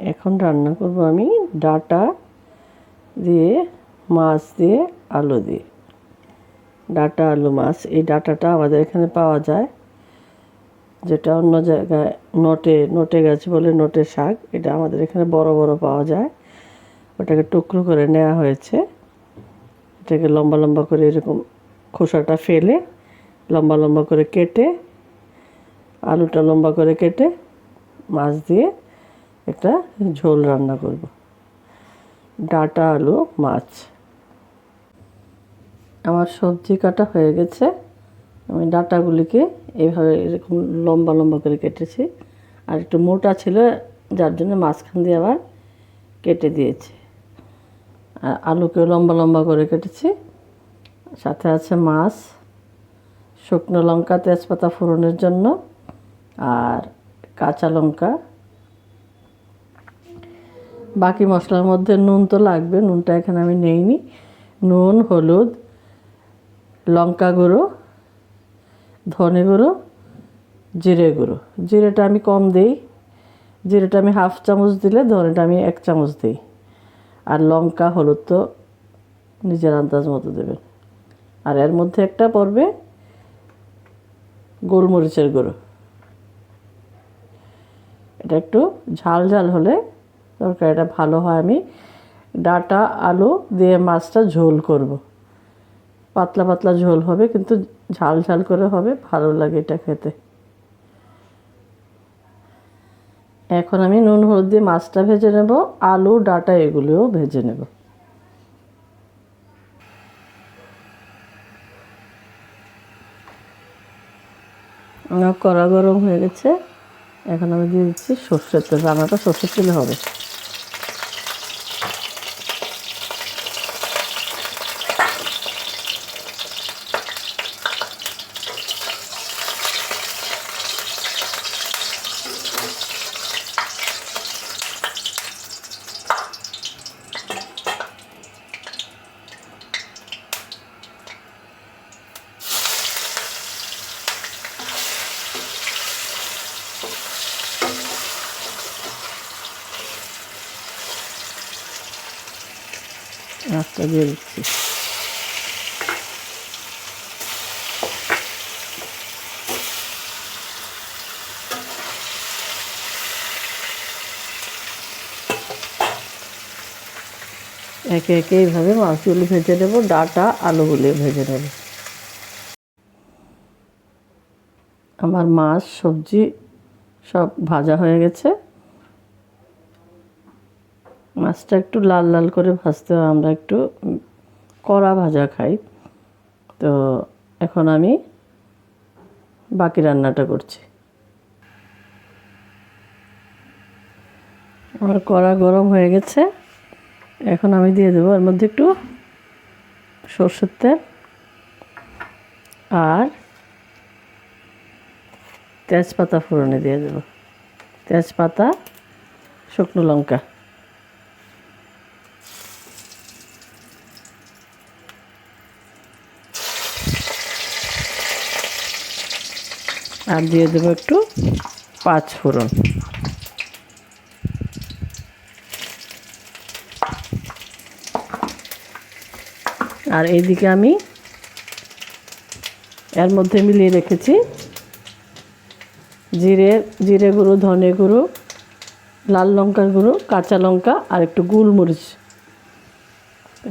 এখন রান্না করব আমি ডাটা দিয়ে, মাছ দিয়ে, আলু দিয়ে। ডাটা, আলু, মাছ, এই ডাটাটা আমাদের এখানে পাওয়া যায়। যেটা অন্য জায়গায় নটে নটে গাছ বলে নটে শাক, এটা আমাদের এখানে বড় বড় পাওয়া যায়। ওটাকে টুকরো করে নেওয়া হয়েছে। এটাকে লম্বা লম্বা করে এরকম খোসাটা ফেলে, লম্বা লম্বা করে কেটে, আলুটা লম্বা করে কেটে, মাছ দিয়ে একটা ঝোল রান্না করব। ডাটা, আলু, মাছ। আমার সবজি কাটা হয়ে গেছে। আমি ডাটাগুলিকে এইভাবে এরকম লম্বা লম্বা করে কেটেছি। আর একটু মোটা ছিল, যার জন্য মাঝখান দিয়ে আবার কেটে দিয়েছি। আর আলুকেও লম্বা লম্বা করে কেটেছি। সাথে আছে মাছ, শুকনো লঙ্কা, তেজপাতা ফোড়নের জন্য, আর কাঁচা লঙ্কা। বাকি মশলার মধ্যে নুন তো লাগবে, নুনটা এখানে আমি নেইনি। নুন, হলুদ, লঙ্কা গুঁড়ো, ধনে গুঁড়ো, জিরে গুঁড়ো। জিরেটা আমি কম দিই। জিরেটা আমি হাফ চামচ দিলে ধনেটা আমি এক চামচ দিই। আর লঙ্কা, হলুদ তো নিজের আন্দাজ মতো দেবেন। আর এর মধ্যে একটা পড়বে গোলমরিচের গুঁড়ো। এটা একটু ঝাল ঝাল হলে তরকারিটা ভালো হয়, আমি ডাটা, আলু দিয়ে মাছটা ঝোল করব। পাতলা পাতলা ঝোল হবে, কিন্তু ঝাল ঝাল করে হবে, ভালো লাগে এটা খেতে। এখন আমি নুন, হলুদ দিয়ে মাছটা ভেজে নেব, আলু, ডাটা এগুলিও ভেজে নেব। কড়া গরম হয়ে গেছে, এখন আমি দিয়ে দিচ্ছি সর্ষের তেল, রান্নাটা সর্ষের তেলে হবে। দিয়ে দিচ্ছি একে একে এইভাবে মাছগুলি ভেজে নেব, ডাটা আলুগুলি ভেজে নেব। আমার মাছ, সবজি সব ভাজা হয়ে গেছে। মাছটা একটু লাল লাল করে ভাজতে হয়, আমরা একটু কড়া ভাজা খাই। তো এখন আমি বাকি রান্নাটা করছি। আমার কড়া গরম হয়ে গেছে। এখন আমি দিয়ে দেবো এর মধ্যে একটু সর্ষের তেল আর তেজপাতা ফোড়নে দিয়ে দেবো। তেজপাতা, শুকনো লঙ্কা। আর দিয়ে দেবো একটু পাঁচ ফোড়ন। আর এইদিকে আমি এর মধ্যে মিলিয়ে রেখেছি জিরে জিরে গুঁড়ো, ধনে গুঁড়ো, লাল লঙ্কার গুঁড়ো, কাঁচা লঙ্কা আর একটু গোলমরিচ।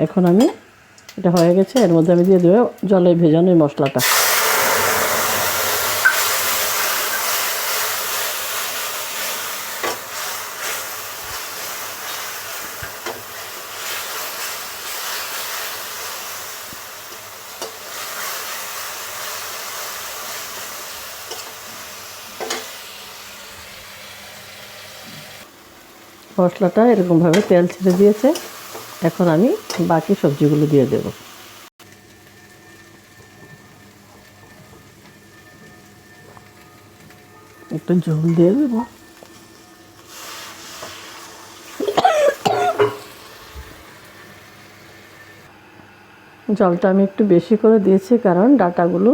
এখন আমি, এটা হয়ে গেছে, এর মধ্যে আমি দিয়ে দেবো জলে ভেজানো এই মশলাটা। মশলাটা এরকমভাবে তেল ছেড়ে দিয়েছে। এখন আমি বাকি সবজিগুলো দিয়ে দেব। একটু ঝোল দিয়ে দেব। জলটা আমি একটু বেশি করে দিয়েছি কারণ ডাটাগুলো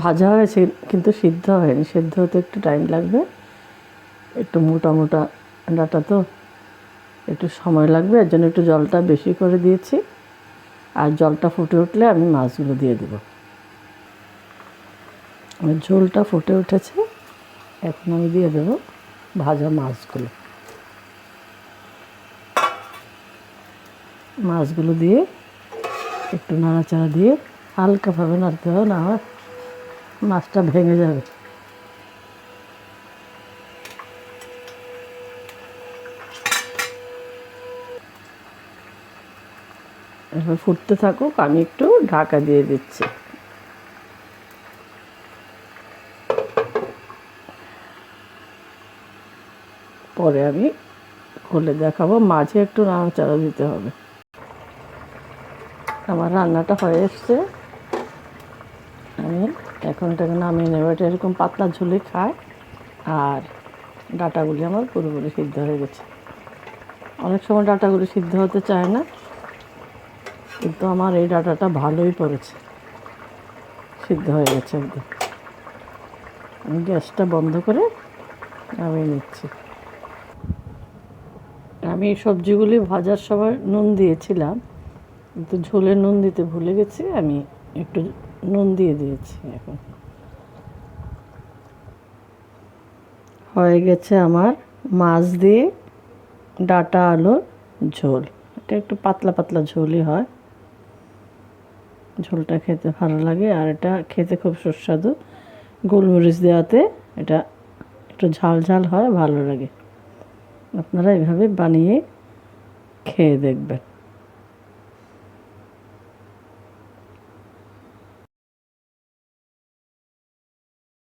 ভাজা হয়েছে, কিন্তু সিদ্ধ হয়নি। সিদ্ধ হতে একটু টাইম লাগবে। একটু মোটা মোটা ডাটা তো একটু সময় লাগবে, এর জন্য একটু জলটা বেশি করে দিয়েছি। আর জলটা ফুটে উঠলে আমি মাছগুলো দিয়ে দেবো। আমার ঝোলটা ফুটে উঠেছে, এখন আমি দিয়ে দেবো ভাজা মাছগুলো। মাছগুলো দিয়ে একটু নাড়াচাড়া দিয়ে হালকাভাবে নাড়তে হবে, না হয় মাছটা ভেঙে যাবে। ফুটতে থাকুক, আমি একটু ঢাকা দিয়ে দিচ্ছি। পরে আমি খুলে দেখাবো, মাঝে একটু নাড়াচাড়া দিতে হবে। আমার রান্নাটা হয়ে এসছে। আমি এখন এটাকে নামিয়ে নেব, এটা এরকম পাতলা ঝুলে খায়, আর ডাটাগুলি আমার পুরোপুরি সিদ্ধ হয়ে গেছে। অনেক সময় ডাটাগুলি সিদ্ধ হতে চায় না। কিন্তু আমার এই ডাটাটা ভালোই পড়েছে। সিদ্ধ হয়ে গেছে একদম। আমি গ্যাসটা বন্ধ করে নামিয়ে নিচ্ছি। আমি এই সবজিগুলি ভাজার সময় নুন দিয়েছিলাম, কিন্তু ঝোলে নুন দিতে ভুলে গেছি, আমি একটু নুন দিয়ে দিয়েছি এখন। হয়ে গেছে আমার মাছ দিয়ে ডাটা আলুর ঝোল। এটা একটু পাতলা পাতলা ঝোলই হয়। ঝোলটা খেতে ভালো লাগে। আর এটা খেতে খুব সুস্বাদু। গোলমরিচ দেওয়াতে এটা একটু ঝাল ঝাল হয়, ভালো লাগে। আপনারা এভাবে বানিয়ে খেয়ে দেখবেন।